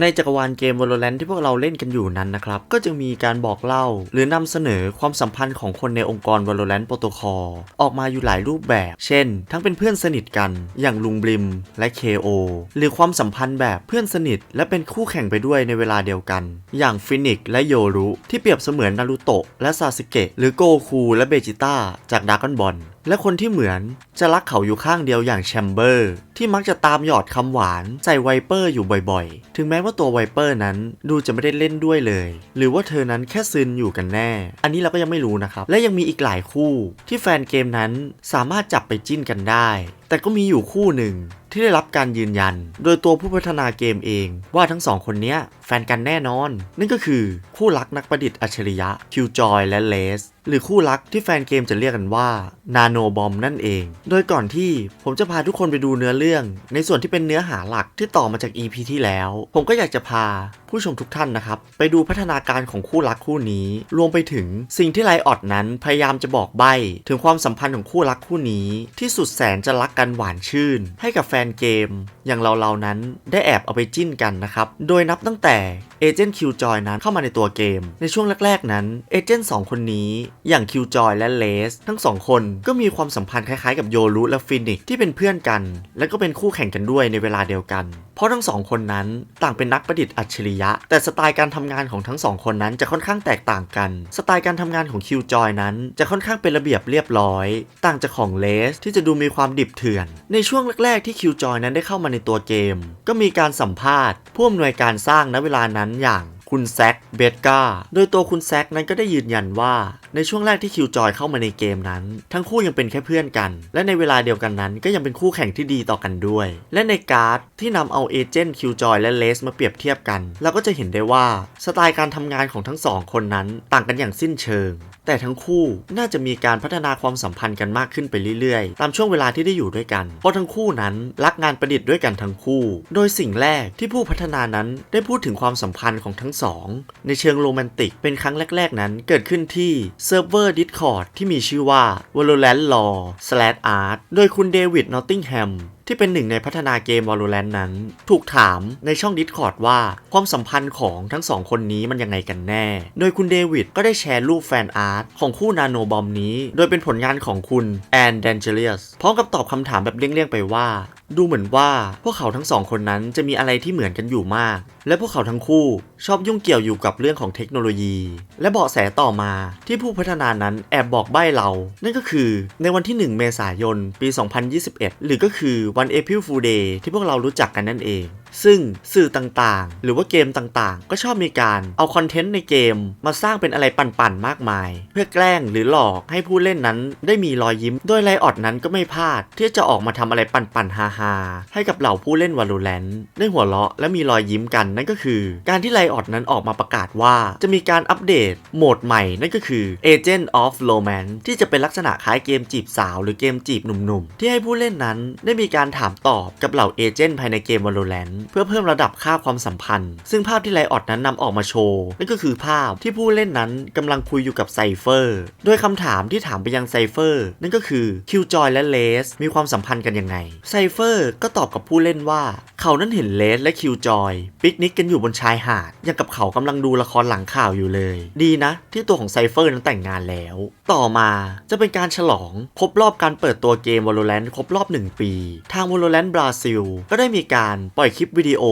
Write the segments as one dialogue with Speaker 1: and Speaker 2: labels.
Speaker 1: ในจักรวาลเกม Valorant ที่พวกเราเล่นกันอยู่นั้นนะครับ ก็จะมีการบอกเล่า หรือนำเสนอความสัมพันธ์ของคนในองค์กร Valorant Protocol ออกมาอยู่หลายรูปแบบ เช่น ทั้งเป็นเพื่อนสนิทกันอย่างลุงบลิมและ KO หรือความสัมพันธ์แบบเพื่อนสนิท และเป็นคู่แข่งไปด้วยในเวลาเดียวกัน อย่างฟินิกและโยรุที่เปรียบเสมือนนารูโตะและซาสึเกะหรือโกคูและเบจิต้าจากด r a ก้อนบอล และคนที่เหมือนจะรักเขาอยู่ข้างเดียวอย่างแชมเบอร์ ที่มักจะตามหยอดคำหวานใส่ไวเปอร์อยู่บ่อยๆ ถึงแม้ว่าตัวไวเปอร์นั้นดูจะไม่ได้เล่นด้วยเลย หรือว่าเธอนั้นแค่ซึนอยู่กันแน่ อันนี้เราก็ยังไม่รู้นะครับ และยังมีอีกหลายคู่ที่แฟนเกมนั้นสามารถจับไปจิ้นกันได้แต่ก็มีอยู่คู่หนึ่งที่ได้รับการยืนยัน โดยตัวผู้พัฒนาเกมเองว่าทั้งสองคนนี้แฟนกันแน่นอน นั่นก็คือคู่รักนักประดิษฐ์อัจฉริยะคิวจอยและเลสหรือคู่รักที่แฟนเกมจะเรียกกันว่านาโนบอมนั่นเอง โดยก่อนที่ผมจะพาทุกคนไปดูเนื้อเรื่อง ในส่วนที่เป็นเนื้อหาหลักที่ต่อมาจาก EP ที่แล้ว ผมก็อยากจะพาผู้ชมทุกท่านนะครับ ไปดูพัฒนาการของคู่รักคู่นี้ รวมไปถึงสิ่งที่ไลออดนั้นพยายามจะบอกใบ้ถึงความสัมพันธ์ของคู่รักคู่นี้ที่สุดแสนจะรักกันหวานชื่น ให้กับแฟนเกม อย่างเราๆนั้นได้แอบเอาไปจิ้นกันนะครับ โดยนับตั้งแต่เอเจนต์คิวจอยนั้นเข้ามาในตัวเกม ในช่วงแรกๆนั้นเอเจนต์สองคนนี้อย่างคิวจอยและเลสทั้งสองคนก็มีความสัมพันธ์คล้ายๆกับโยรุและฟินิกที่เป็นเพื่อนกัน และก็เป็นคู่แข่งกันด้วยในเวลาเดียวกันเพราะทั้งสองคนนั้นต่างเป็นนักประดิษฐ์อัจฉริยะ แต่สไตล์การทำงานของทั้งสองคนนั้นจะค่อนข้างแตกต่างกัน สไตล์การทำงานของคิวจอยนั้นจะค่อนข้างเป็นระเบียบเรียบร้อย ต่างจากของเลสที่จะดูมีความดิบเถื่อน ในช่วงแรก ๆ ที่คิวจอยนั้นได้เข้ามาในตัวเกม ก็มีการสัมภาษณ์ผู้อำนวยการสร้างณเวลานั้นอย่าง คุณแซคเบดกาโดยตัวคุณแซคนั้นก็ได้ยืนยันว่า ในช่วงแรกที่คิวจอยเข้ามาในเกมนั้น ทั้งคู่ยังเป็นแค่เพื่อนกัน และในเวลาเดียวกันนั้นก็ยังเป็นคู่แข่งที่ดีต่อกันด้วย และในการ์ดที่นำเอาเอเจนต์คิวจอยและเลสมาเปรียบเทียบกัน เราก็จะเห็นได้ว่าสไตล์การทำงานของทั้งสองคนนั้นต่างกันอย่างสิ้นเชิง แต่ทั้งคู่น่าจะมีการพัฒนาความสัมพันธ์กันมากขึ้นไปเรื่อยๆ ตามช่วงเวลาที่ได้อยู่ด้วยกัน เพราะทั้งคู่นั้นรักงานประดิษฐ์ด้วยกันทั้งคู่ โดยสิ่งแรกที่ผู้พัฒนานั้นได้พูดถึงความสัมพันธ์ของทั้งสองในเชิงโรแมนติกเป็นครั้งแรก ๆ นั้นเกิดขึ้นที่เซิร์ฟเวอร์ Discord ที่มีชื่อว่า Valorant Law Art โดยคุณเดวิดนอตติงแฮม ที่เป็นหนึ่งในพัฒนาเกม Valorant นั้น ถูกถามในช่อง Discord ว่าความสัมพันธ์ของทั้งสองคนนี้มันยังไงกันแน่ โดยคุณเดวิดก็ได้แชร์รูปแฟนอาร์ตของคู่นาโนบอมนี้ โดยเป็นผลงานของคุณแอนเดนเจเลียสพร้อมกับตอบคำถามแบบเลี่ยงๆไปว่า ดูเหมือนว่าพวกเขาทั้งสองคนนั้นจะมีอะไรที่เหมือนกันอยู่มาก และพวกเขาทั้งคู่ชอบยุ่งเกี่ยวอยู่กับเรื่องของเทคโนโลยี และเบาะแสต่อมาที่ผู้พัฒนานั้นแอบบอกใบ้เรา นั่นก็คือในวันที่ 1 เมษายน ปี 2021 หรือก็คือวัน April Fool Day ที่พวกเรารู้จักกันนั่นเอง ซึ่งสื่อต่างๆ หรือว่าเกมต่างๆ ก็ชอบมีการเอาคอนเทนต์ในเกม มาสร้างเป็นอะไรปั่นๆ มากมาย เพื่อแกล้งหรือหลอกให้ผู้เล่นนั้นได้มีรอยยิ้ม โดยไลออดนั้นก็ไม่พลาด ที่จะออกมาทำอะไรปั่นๆฮาๆให้กับเหล่าผู้เล่นวาโลแรนต์ได้หัวเราะและมีรอยยิ้มกันนั่นก็คือ การที่ไลออดนั้นออกมาประกาศว่า จะมีการอัปเดตโหมดใหม่นั่นก็คือ Agent of Romance ที่จะเป็นลักษณะคล้ายเกมจีบสาว หรือเกมจีบหนุ่มๆที่ให้ผู้เล่นนั้นได้มีการถามตอบกับเหล่าเอเจนต์ภายในเกม Valorant เพื่อเพิ่มระดับค่าความสัมพันธ์ ซึ่งภาพที่ไลออดนั้นนำออกมาโชว์นั่นก็คือภาพที่ผู้เล่นนั้นกำลังคุยอยู่กับไซเฟอร์โดยคำถามที่ถามไปยังไซเฟอร์นั่นก็คือคิวจอยและเลสมีความสัมพันธ์กันยังไงไซเฟอร์ก็ตอบกับผู้เล่นว่า เขานั้นเห็นเลสและคิวจอยปิกนิกกันอยู่บนชายหาดอย่างกับเขากำลังดูละครหลังข่าวอยู่เลย ดีนะ ที่ตัวของไซเฟอร์นั้นแต่งงานแล้ว ต่อมาจะเป็นการฉลองครบรอบการเปิดตัวเกม Valorant ครบรอบ 1 ปีทาง Valorant บราซิลก็ได้มีการปล่อยคลิปวิดีโอ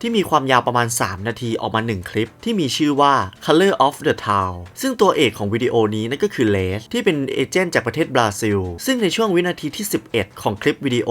Speaker 1: ที่มีความยาวประมาณ 3 นาทีออกมา 1 คลิป ที่มีชื่อว่า Color of the Town ซึ่งตัวเอกของวิดีโอนี้นั่นก็คือเลสที่เป็นเอเจนต์จากประเทศบราซิล ซึ่งในช่วงวินาทีที่ 11 ของคลิปวิดีโอ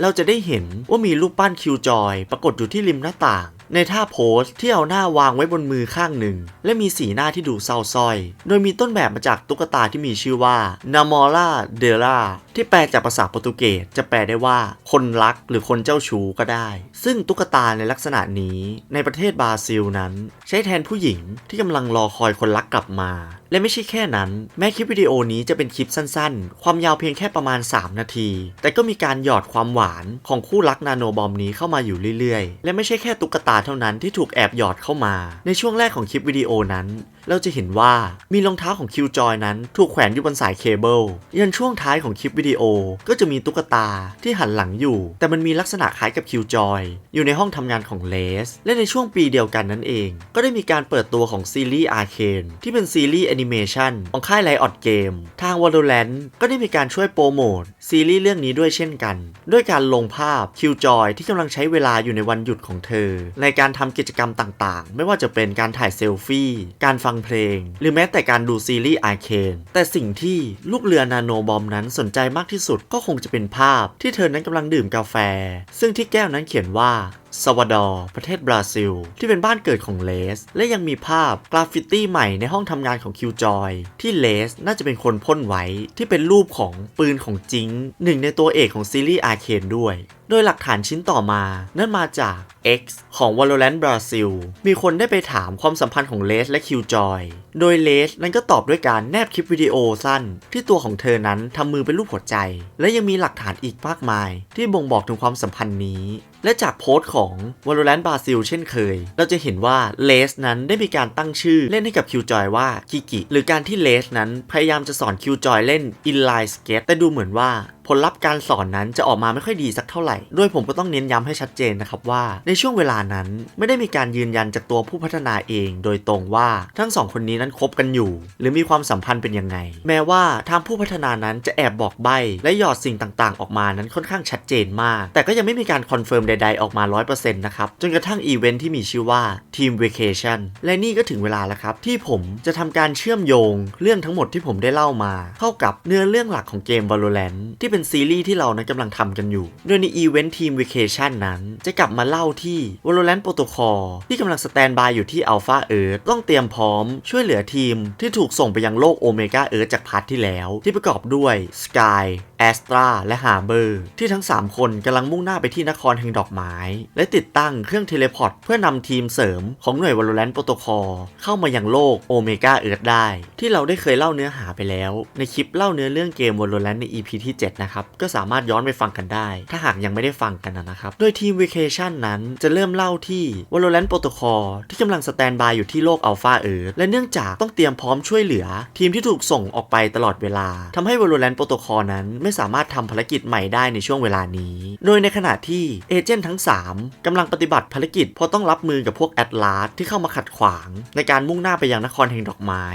Speaker 1: เราจะได้เห็นว่ามีรูปปั้นคิวจอย ปรากฏอยู่ที่ริมหน้าต่าง ในท่าโพสที่เอาหน้าวางไว้บนมือข้างหนึ่ง และมีสีหน้าที่ดูเศร้าซ้อย โดยมีต้นแบบมาจากตุ๊กตาที่มีชื่อว่านามอร่าเดล่าที่แปลจากภาษาโปรตุเกสจะแปลได้ว่า คนรักหรือคนเจ้าชู้ก็ได้ ซึ่งตุ๊กตาในลักษณะนี้ในประเทศบราซิลนั้น ใช้แทนผู้หญิงที่กำลังรอคอยคนรักกลับมาและไม่ใช่แค่นั้น แม้คลิปวิดีโอนี้จะเป็นคลิปสั้นๆ ความยาวเพียงแค่ประมาณ 3 นาที แต่ก็มีการหยอดความหวานของคู่รักนาโนบอมนี้เข้ามาอยู่เรื่อยๆ และไม่ใช่แค่ตุ๊กตาเท่านั้นที่ถูกแอบหยอดเข้ามา ในช่วงแรกของคลิปวิดีโอนั้น เราจะเห็นว่ามีรองเท้าของคิวจอยนั้นถูกแขวนอยู่บนสายเคเบิลยันช่วงท้ายของคลิปวิดีโอก็จะมีตุ๊กตาที่หันหลังอยู่ แต่มันมีลักษณะคล้ายกับคิวจอยอยู่ในห้องทำงานของเลสและในช่วงปีเดียวกันนั่นเอง ก็ได้มีการเปิดตัวของซีรีส์อาร์เคนที่เป็นซีรีส์อนิเมชันของค่ายไลออดเกมทาง Valorant ก็ได้มีการช่วยโปรโมทซีรีส์เรื่องนี้ด้วยเช่นกัน ด้วยการลงภาพคิวจอยที่กำลังใช้เวลาอยู่ในวันหยุดของเธอ ในการทำกิจกรรมต่างๆ ไม่ว่าจะเป็นการถ่ายเซลฟี่ การฟังเพลง หรือแม้แต่การดูซีรีส์อาร์เคนแต่สิ่งที่ลูกเรือนาโนบอมนั้นสนใจมากที่สุดก็คงจะเป็นภาพที่เธอนั้นกำลังดื่มกาแฟ ซึ่งที่แก้วนั้นเขียนว่า ซาวาดอร์ประเทศบราซิล ที่เป็นบ้านเกิดของเลส และยังมีภาพกราฟฟิตี้ใหม่ในห้องทำงานของคิวจอยที่เลสน่าจะเป็นคนพ่นไว้ที่เป็นรูปของปืนของจิงหนึ่งในตัวเอกของซีรีส์อาร์เคนด้วย โดยหลักฐานชิ้นต่อมา นั่นมาจาก X ของ Valorant Brazil มีคนได้ไปถามความสัมพันธ์ของเลสและคิวจอย โดยเลสนั้นก็ตอบด้วยการแนบคลิปวิดีโอสั้น ที่ตัวของเธอนั้นทำมือเป็นรูปหัวใจ และยังมีหลักฐานอีกมากมาย ที่บ่งบอกถึงความสัมพันธ์นี้ และจากโพสต์ของ Valorant Brazil เช่นเคย เราจะเห็นว่าเลสนั้นได้มีการตั้งชื่อเล่นให้กับคิวจอยว่ากิกิหรือการที่เลสนั้นพยายามจะสอนคิวจอยเล่น inline skate แต่ดูเหมือนว่า ผลลัพธ์การสอนนั้นจะออกมาไม่ค่อยดีสักเท่าไหร่โดยผมก็ต้องเน้นย้ำให้ชัดเจนนะครับว่า ในช่วงเวลานั้นไม่ได้มีการยืนยันจากตัวผู้พัฒนาเอง โดยตรงว่าทั้งสองคนนี้นั้นคบกันอยู่ หรือมีความสัมพันธ์เป็นยังไง แม้ว่าทางผู้พัฒนานั้นจะแอบบอกใบ้และหยอดสิ่งต่างๆ ออกมานั้นค่อนข้างชัดเจนมาก แต่ก็ยังไม่มีการคอนเฟิร์มใดๆออกมา 100%นะครับจนกระทั่งอีเวนท์ที่มีชื่อว่า Team Vacation และนี่ก็ถึงเวลาแล้วครับ ที่ผมจะทำการเชื่อมโยง เรื่องทั้งหมดที่ผมได้เล่ามา เข้ากับเนื้อเรื่องหลักของเกม Valorant ที่เป็นซีรีส์ที่เรานั้นกำลังทำกันอยู่ โดยในอีเวนต์ทีมวีเคชันนั้น จะกลับมาเล่าที่ Valorant Protocol ที่กำลังสแตนบายอยู่ที่ Alpha Earth ต้องเตรียมพร้อมช่วยเหลือทีมที่ถูกส่งไปยังโลก Omega Earth จากพาร์ทที่แล้ว ที่ประกอบด้วย Sky แอสตราและฮาเบอร์ ที่ทั้ง 3 คนกำลังมุ่งหน้าไปที่นครแห่งดอกไม้ และติดตั้งเครื่องเทเลพอร์ตเพื่อนำทีมเสริมของหน่วย Valorant Protocol เข้ามายังโลก Omega Earth ได้ ที่เราได้เคยเล่าเนื้อหาไปแล้ว ในคลิปเล่าเนื้อเรื่องเกม Valorant ใน EP ที่ 7 นะครับ ก็สามารถย้อนไปฟังกันได้ ถ้าหากยังไม่ได้ฟังกันนะครับ โดยทีม Vacation นั้นจะเริ่มเล่าที่ Valorant Protocol ที่กำลังสแตนบายอยู่ที่โลก Alpha Earth และเนื่องจากต้องเตรียมพร้อมช่วยเหลือ ทีมที่ถูกส่งออกไปตลอดเวลาทำให้ Valorant Protocol นั้นไม่สามารถทำภารกิจใหม่ได้ในช่วงเวลานี้ โดยในขณะที่เอเจนต์ทั้ง 3กำลังปฏิบัติภารกิจเพราะต้องรับมือกับพวกแอตลาสที่เข้ามาขัดขวาง ในการมุ่งหน้าไปยังนครแห่งดอกไม้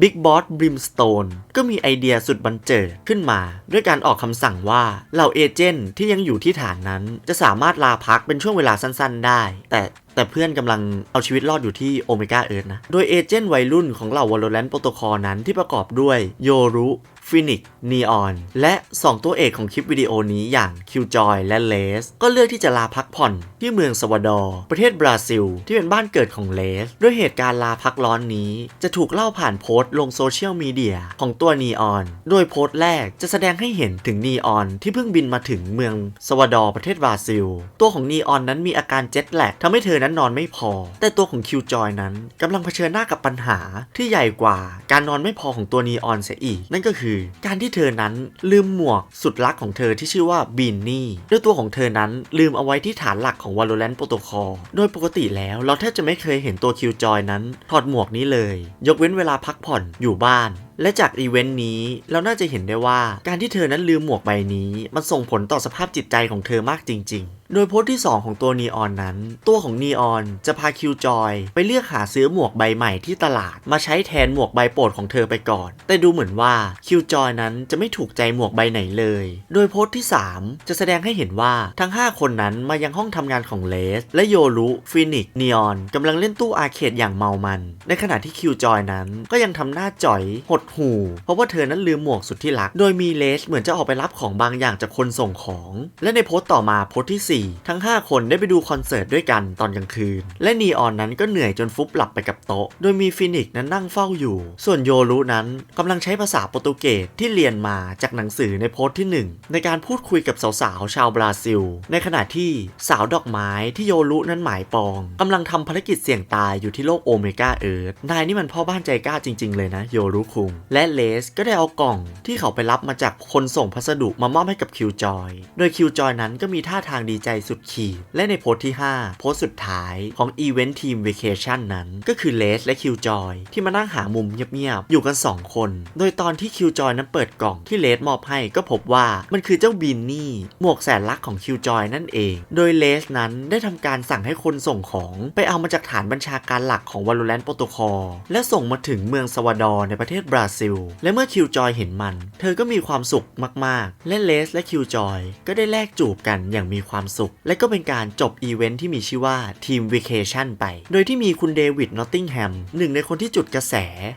Speaker 1: Big Boss Brimstone ก็มีไอเดียสุดบันเจิดขึ้นมา ด้วยการออกคำสั่งว่าเหล่าเอเจนต์ที่ยังอยู่ที่ฐานนั้น จะสามารถลาพักเป็นช่วงเวลาสั้น ๆ ได้ แต่แต่เพื่อนกำลังเอาชีวิตรอดอยู่ที่โอเมก้าเอิร์ธนะ โดยเอเจนต์วัยรุ่นของเหล่า Valorant Protocol นั้นที่ประกอบด้วยโยรุ ฟินิกนีออน และ 2 ตัวเอกของคลิปวิดีโอนี้อย่างคิวจอยและเลส ก็เลือกที่จะลาพักผ่อนที่เมืองสวดอร์ประเทศบราซิล ที่เป็นบ้านเกิดของเลส ด้วยเหตุการณ์ลาพักร้อนนี้ จะถูกเล่าผ่านโพสต์ลงโซเชียลมีเดียของตัวนีออน โดยโพสต์แรกจะแสดงให้เห็นถึงนีออนที่เพิ่งบินมาถึงเมืองสวดอร์ประเทศบราซิล ตัวของนีออนนั้นมีอาการเจ็ตแลกทำให้เธอนั้นนอนไม่พอ แต่ตัวของคิวจอยนั้นกำลังเผชิญหน้ากับปัญหาที่ใหญ่กว่า การนอนไม่พอของตัวนีออนเสียอีก นั่นก็คือการที่เธอนั้นลืมหมวกสุดรักของเธอที่ชื่อว่าบีนนี่ด้วยตัวของเธอนั้นลืมเอาไว้ที่ฐานหลักของ Valorant Protocol โดยปกติแล้วเราแทบจะไม่เคยเห็นตัวคิวจอยนั้นถอดหมวกนี้เลย ยกเว้นเวลาพักผ่อนอยู่บ้าน และจากอีเวนต์นี้เราน่าจะเห็นได้ว่าการที่เธอนั้นลืมหมวกใบนี้ มันส่งผลต่อสภาพจิตใจของเธอมากจริง ๆ โดยโพสต์ที่ 2 ของตัวนีออนนั้น ตัวของนีออนจะพาคิวจอย ไปเลือกหาซื้อหมวกใบใหม่ที่ตลาด มาใช้แทนหมวกใบโปรดของเธอไปก่อน แต่ดูเหมือนว่าคิวจอยนั้นจะไม่ถูกใจหมวกใบไหนเลย โดยโพสต์ที่ 3 จะแสดงให้เห็นว่าทั้ง 5 คนนั้นมายังห้องทำงานของเลส และโยรุฟินิกนีออนกำลังเล่นตู้อาร์เคดอย่างเมามัน ในขณะที่คิวจอยนั้นก็ยังทำหน้าจ่อยหดหูเพราะว่าเธอนั้นลืมหมวกสุดที่รัก โดยมีเลสเหมือนจะออกไปรับของบางอย่างจากคนส่งของ และในโพสต์ต่อมาโพสต์ที่ 4 ทั้ง 5 คนได้ไปดูคอนเสิร์ตด้วยกันตอนกลางคืน และนีออนนั้นก็เหนื่อยจนฟุบหลับไปกับโต๊ะ โดยมีฟินิกซ์นั้นนั่งเฝ้าอยู่ ส่วนโยรุนั้นกำลังใช้ภาษาโปรตุเกสที่เรียนมาจากหนังสือในโพสต์ที่ 1 ในการพูดคุยกับสาวๆชาวบราซิล ในขณะที่สาวดอกไม้ที่โยรุนั้นหมายปองกำลังทำภารกิจเสี่ยงตายอยู่ที่โลกโอเมก้าเอิร์ธนายนี่มันพ่อบ้านใจกล้าจริง ๆ เลยนะโยรุคุงและเลสก็ได้เอากล่องที่เขาไปรับมาจากคนส่งพัสดุมามอบให้กับคิวจอย โดยคิวจอยนั้นก็มีท่าทางดีใจสุดขีด และในโพสต์ที่ 5 โพสต์สุดท้ายของอีเวนต์ทีม Vacation นั้น ก็คือเลสและคิวจอยที่มานั่งหามุมเงียบๆอยู่กัน 2 คน โดยตอนที่คิวจอยนั้นเปิดกล่องที่เลสมอบให้ก็พบว่ามันคือเจ้าบินนี่หมวกแสนรักของคิวจอยนั่นเอง โดยเลสนั้นได้ทำการสั่งให้คนส่งของไปเอามาจากฐานบัญชาการหลักของ Valorant Protocol และส่งมาถึงเมืองสวาดอในประเทศบราซิล และเมื่อคิวจอยเห็นมัน เธอก็มีความสุขมากๆ และเลสและคิวจอยก็ได้แลกจูบกันอย่างมีความสุข และก็เป็นการจบอีเวนท์ที่มีชื่อว่าทีม Vacation ไป โดยที่มีคุณเดวิดนอตติงแฮมหนึ่งในคนที่จุดกระแส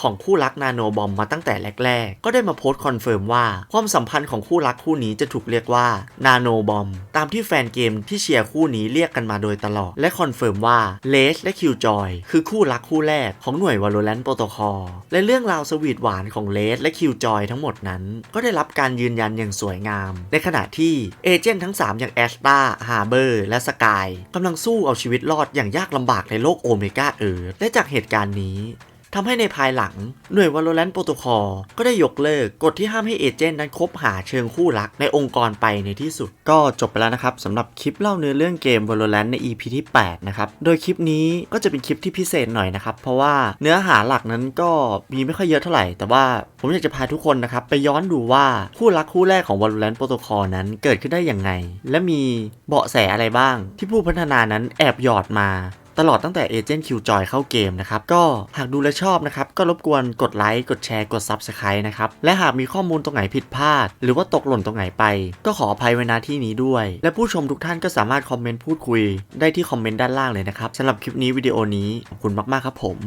Speaker 1: ของคู่รักนาโนบอมมาตั้งแต่แรก ๆ ก็ได้มาโพสต์คอนเฟิร์มว่าความสัมพันธ์ของคู่รักคู่นี้จะถูกเรียกว่านาโนบอมตามที่แฟนเกมที่เชียร์คู่นี้เรียกกันมาโดยตลอด และคอนเฟิร์มว่าเลสและคิวจอยคือคู่รักคู่แรกของหน่วย Valorant Protocol และเรื่องราวสวีทหวานของเลสและคิวจอยทั้งหมดนั้น ก็ได้รับการยืนยันอย่างสวยงาม ในขณะที่เอเจนต์ทั้ง 3 อย่างแอสตาฮาร์เบอร์และสกายกำลังสู้เอาชีวิตรอดอย่างยากลำบากในโลกโอเมก้าเอิร์ธและจากเหตุการณ์นี้ ทำให้ในภายหลังหน่วย Valorant Protocol ก็ได้ยกเลิกกฎที่ห้ามให้เอเจนต์นั้นคบหาเชิงคู่รักในองค์กรไปในที่สุด ก็จบไปแล้วนะครับสำหรับคลิปเล่าเนื้อเรื่องเกม Valorant ใน EP ที่ 8 นะครับ โดยคลิปนี้ก็จะเป็นคลิปที่พิเศษหน่อยนะครับ เพราะว่าเนื้อหาหลักนั้นก็มีไม่ค่อยเยอะเท่าไหร่ แต่ว่าผมอยากจะพาทุกคนนะครับไปย้อนดูว่าคู่รักคู่แรกของ Valorant Protocol นั้นเกิดขึ้นได้อย่างไง และมีเบาะแสอะไรบ้าง ที่ผู้พัฒนานั้นแอบหยอดมา ตลอดตั้งแต่เอเจนต์คิวจอยเข้าเกมนะครับ ก็หากดูและชอบนะครับ ก็รบกวนกดไลค์ กดแชร์ กด s u b สไครต์นะครับ และหากมีข้อมูลตรงไหนผิดพลาด หรือว่าตกหล่นตรงไหนไป ก็ขออภัยไว้ณที่นี้ด้วย และผู้ชมทุกท่านก็สามารถคอมเมนต์พูดคุย ได้ที่คอมเมนต์ด้านล่างเลยนะครับสำหรับคลิปนี้วิดีโอนี้ขอบคุณมากๆครับผม